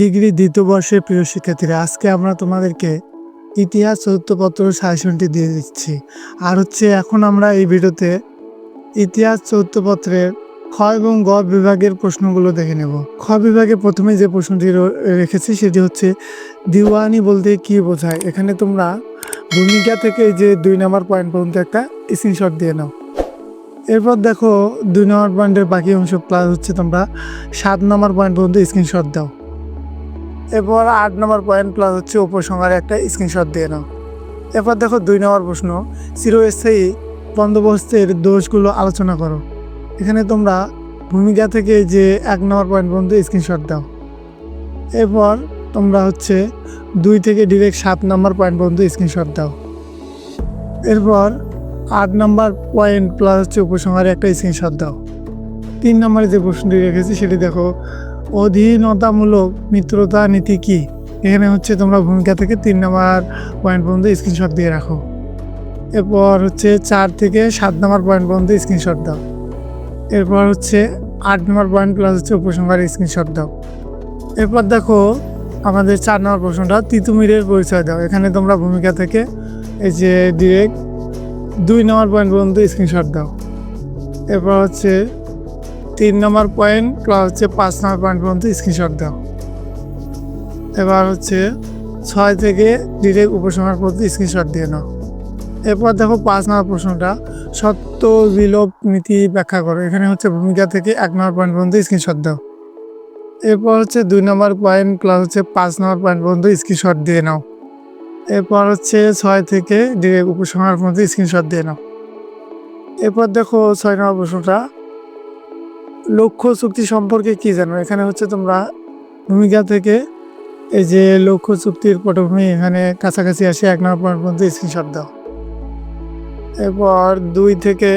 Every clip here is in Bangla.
ডিগ্রি দ্বিতীয় বর্ষের প্রিয় শিক্ষার্থীরা, আজকে আমরা তোমাদেরকে ইতিহাস চতুর্থপত্র সাজেশনটি দিয়ে দিচ্ছি। আর হচ্ছে এখন আমরা এই ভিডিওতে ইতিহাস চতুর্থপত্রের খ এবং গ বিভাগের প্রশ্নগুলো দেখে নেব। খ বিভাগে প্রথমে যে প্রশ্নটি রেখেছি সেটি হচ্ছে, দিওয়ানি বলতে কি বোঝায়? এখানে তোমরা ভূমিকা থেকে যে দুই নম্বর পয়েন্ট পর্যন্ত একটা স্ক্রিনশট দিয়ে নাও। এরপর দেখো, দুই নম্বর পয়েন্টের বাকি অংশ প্লাস হচ্ছে তোমরা সাত নম্বর পয়েন্ট পর্যন্ত স্ক্রিনশট দাও। এরপর আট নম্বর পয়েন্ট প্লাস হচ্ছে উপসংহারে একটা স্ক্রিনশট দিয়ে নাও। এরপর দেখো দুই নম্বর প্রশ্ন, চিরস্থায়ী বন্দোবস্তের দোষগুলো আলোচনা করো। এখানে তোমরা ভূমিকা থেকে যে এক নম্বর পয়েন্ট পর্যন্ত স্ক্রিনশট দাও। এরপর তোমরা হচ্ছে দুই থেকে ডিরেক্ট সাত নম্বর পয়েন্ট পর্যন্ত স্ক্রিনশট দাও। এরপর আট নম্বর পয়েন্ট প্লাস হচ্ছে উপসংহারে একটা স্ক্রিনশট দাও। তিন নম্বরে যে প্রশ্নটি রেখেছি, সেটি দেখো অধীনতামূলক মিত্রতা নীতি কি? এখানে হচ্ছে তোমরা ভূমিকা থেকে তিন নম্বর পয়েন্ট পর্যন্ত স্ক্রিনশট দিয়ে রাখো। এরপর হচ্ছে চার থেকে সাত নম্বর পয়েন্ট পর্যন্ত স্ক্রিনশট দাও। এরপর হচ্ছে আট নম্বর পয়েন্ট প্লাস হচ্ছে উপসংহারে স্ক্রিনশট দাও। এরপর দেখো আমাদের চার নম্বর প্রশ্নটা তিতুমিরের পরিচয় দাও। এখানে তোমরা ভূমিকা থেকে এই যে ডিরেক্ট দুই নম্বর পয়েন্ট পর্যন্ত স্ক্রিনশট দাও। এরপর হচ্ছে তিন নম্বর পয়েন্ট প্লাস হচ্ছে পাঁচ নম্বর পয়েন্ট পর্যন্ত স্ক্রিনশট দাও। এবার হচ্ছে ছয় থেকে ডিরেক্ট উপসংহার পর্যন্ত স্ক্রিনশট দিয়ে নাও। এরপর দেখো পাঁচ নম্বর প্রশ্নটা, সত্য, বিলোপ, নীতি ব্যাখ্যা করো। এখানে হচ্ছে ভূমিকা থেকে এক নম্বর পয়েন্ট পর্যন্ত স্ক্রিনশট দাও। এরপর হচ্ছে দুই নম্বর পয়েন্ট প্লাস হচ্ছে পাঁচ নম্বর পয়েন্ট পর্যন্ত স্ক্রিনশট দিয়ে নাও। এরপর হচ্ছে ছয় থেকে ডিরেক্ট উপসংহার পর্যন্ত স্ক্রিনশট দিয়ে নাও। এরপর দেখো ছয় নম্বর প্রশ্নটা লক্ষ্য চুক্তি সম্পর্কে কি জানো? এখানে হচ্ছে তোমরা ভূমিকা থেকে এই যে লক্ষ্য চুক্তির পটভূমি এখানে কাছাকাছি আসে এক নম্বর পয়েন্ট পর্যন্ত স্ক্রিনশট দাও। এরপর দুই থেকে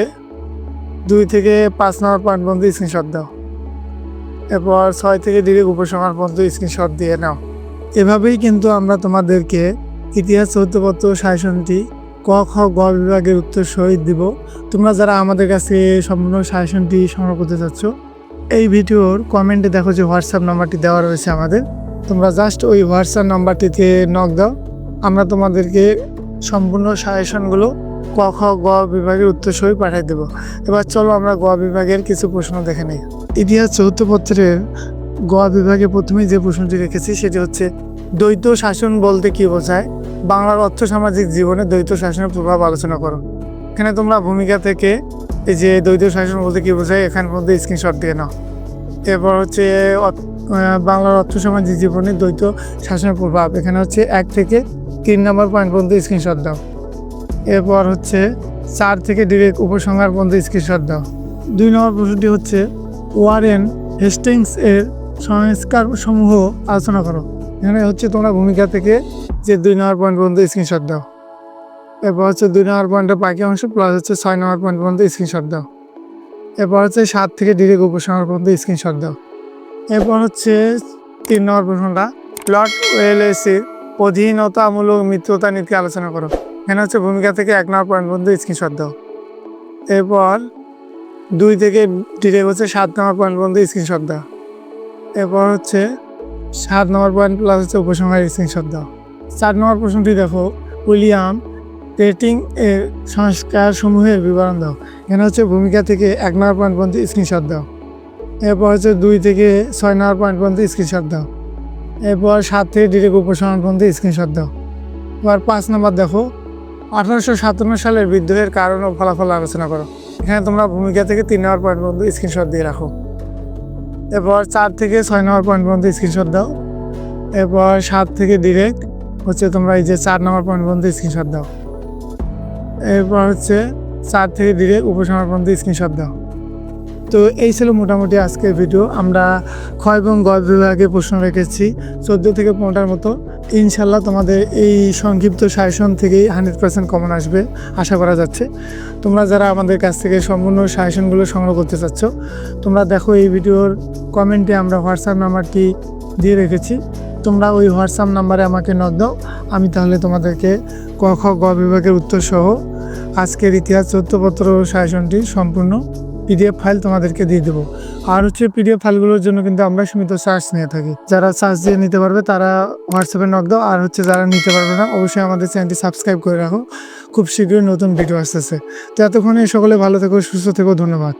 দুই থেকে পাঁচ নম্বর পয়েন্ট পর্যন্ত স্ক্রিনশট দাও। এরপর ছয় থেকে ডিরেক্ট উপসংহার পর্যন্ত স্ক্রিনশট দিয়ে নাও। এভাবেই কিন্তু আমরা তোমাদেরকে ইতিহাস চৌদ্দপত্র সাজেশনটি ক, খ, গ বিভাগের উত্তর সহিত দিব। তোমরা যারা আমাদের কাছে সম্পূর্ণ সাজেশনটি সংগ্রহ করতে চাচ্ছ এই ভিডিওর কমেন্টে দেখো যে হোয়াটসঅ্যাপ নাম্বারটি দেওয়া রয়েছে আমাদের। তোমরা জাস্ট ওই হোয়াটসঅ্যাপ নাম্বারটিতে নক দাও। আমরা তোমাদেরকে সম্পূর্ণ সাজেশনগুলো ক, খ, গ বিভাগের উত্তর সহি পাঠিয়ে দেবো। এবার চলো আমরা গ বিভাগের কিছু প্রশ্ন দেখে নিই। ইতিহাস চৌথ পত্রের গ বিভাগে প্রথমেই যে প্রশ্নটি রেখেছি সেটি হচ্ছে, দ্বৈত শাসন বলতে কি বোঝায়? বাংলার অর্থ সামাজিক জীবনে দ্বৈত শাসনের প্রভাব আলোচনা করো। এখানে তোমরা ভূমিকা থেকে এই যে দ্বৈত শাসন বলতে কি বোঝায়? এখান পর্যন্ত স্ক্রিনশট দিয়ে নাও। এরপর হচ্ছে বাংলার অর্থ সামাজিক জীবনে দ্বৈত শাসনের প্রভাব। এখানে হচ্ছে এক থেকে তিন নম্বর পয়েন্ট পর্যন্ত স্ক্রিনশট দাও। এরপর হচ্ছে, চার থেকে ডিরেক্ট উপসংহার পর্যন্ত স্ক্রিনশট দাও। দুই নম্বর প্রশ্নটি হচ্ছে, ওয়ারেন হেস্টিংস এর সংস্কার সমূহ আলোচনা করো। এখানে হচ্ছে তোমরা ভূমিকা থেকে যে দুই নম্বর পয়েন্ট পর্যন্ত স্ক্রিনশট দাও। এরপর হচ্ছে দুই নম্বর পয়েন্টের বাকি অংশ প্লাস হচ্ছে ছয় নম্বর পয়েন্ট পর্যন্ত স্ক্রিনশট দাও। এরপর হচ্ছে সাত থেকে ডিরেক্ট উপসংহার পর্যন্ত স্ক্রিনশট দাও। এরপর হচ্ছে তিন নম্বর প্রশ্নটা লর্ড ওয়েলেসির অধীনতামূলক মিত্রতা নীতি আলোচনা করো। এখানে হচ্ছে ভূমিকা থেকে এক নম্বর পয়েন্ট পর্যন্ত স্ক্রিনশট দাও। এরপর দুই থেকে ডিরেক্ট হচ্ছে সাত নম্বর পয়েন্ট পর্যন্ত স্ক্রিনশট দাও। এরপর হচ্ছে সাত নম্বর পয়েন্ট প্লাস হচ্ছে উপসংহার স্ক্রিনশট দাও। চার নম্বর প্রশ্নটি দেখো, উইলিয়াম রেটিং এর সংস্কার সমূহের বিবরণ দাও। এখানে হচ্ছে ভূমিকা থেকে এক নম্বর পয়েন্ট পর্যন্ত স্ক্রিনশট দাও। এরপর হচ্ছে দুই থেকে ছয় নম্বর পয়েন্ট পর্যন্ত স্ক্রিনশট দাও। এরপর সাত থেকে ডিরেক্ট উপসংহার পর্যন্ত স্ক্রিনশট দাও। এবার পাঁচ নম্বর দেখো, আঠারোশো সাতান্ন সালের বিদ্রোহের কারণ ও ফলাফল আলোচনা করো। এখানে তোমরা ভূমিকা থেকে তিন নম্বর পয়েন্ট পর্যন্ত স্ক্রিনশট দিয়ে রাখো। এরপর চার থেকে ছয় নম্বর পয়েন্ট পর্যন্ত স্ক্রিনশট দাও। এরপর সাত থেকে ডিরেক্ট হচ্ছে তোমরা এই যে চার নম্বর পয়েন্ট পর্যন্ত স্ক্রিনশট দাও। এরপর হচ্ছে চার থেকে উপসংহার পর্যন্ত স্ক্রিনশট দাও। তো এই ছিল মোটামুটি আজকের ভিডিও আমরা ক্ষয় এবং গল্প বিভাগে প্রশ্ন রেখেছি। চোদ্দ থেকে পনেরোটার মতো। ইনশাল্লাহ তোমাদের এই সংক্ষিপ্ত সাজেশন থেকেই হান্ড্রেড পার্সেন্ট কমন আসবে। আশা করা যাচ্ছে। তোমরা যারা আমাদের কাছ থেকে সম্পূর্ণ সাজেশনগুলো সংগ্রহ করতে চাচ্ছ, তোমরা দেখো এই ভিডিওর কমেন্টে আমরা হোয়াটসঅ্যাপ নাম্বারটি দিয়ে রেখেছি। তোমরা ওই হোয়াটসঅ্যাপ নাম্বারে আমাকে নক দাও। আমি তাহলে তোমাদেরকে ক, খ, গ বিভাগের উত্তর সহ আজকের ইতিহাস চৌদ্দপত্র সাজেশনটি সম্পূর্ণ পিডিএফ ফাইল তোমাদেরকে দিয়ে দেবো। আর হচ্ছে পিডিএফ ফাইলগুলোর জন্য কিন্তু আমরা সীমিত চার্জ নিয়ে থাকি। যারা চার্জ দিয়ে নিতে পারবে তারা হোয়াটসঅ্যাপে নক দাও। আর হচ্ছে যারা নিতে পারবে না, অবশ্যই আমাদের চ্যানেলটি সাবস্ক্রাইব করে রাখো। খুব শীঘ্রই নতুন ভিডিও আসতেছে। তো এতক্ষণে সকলে ভালো থেকো, সুস্থ থেকো, ধন্যবাদ।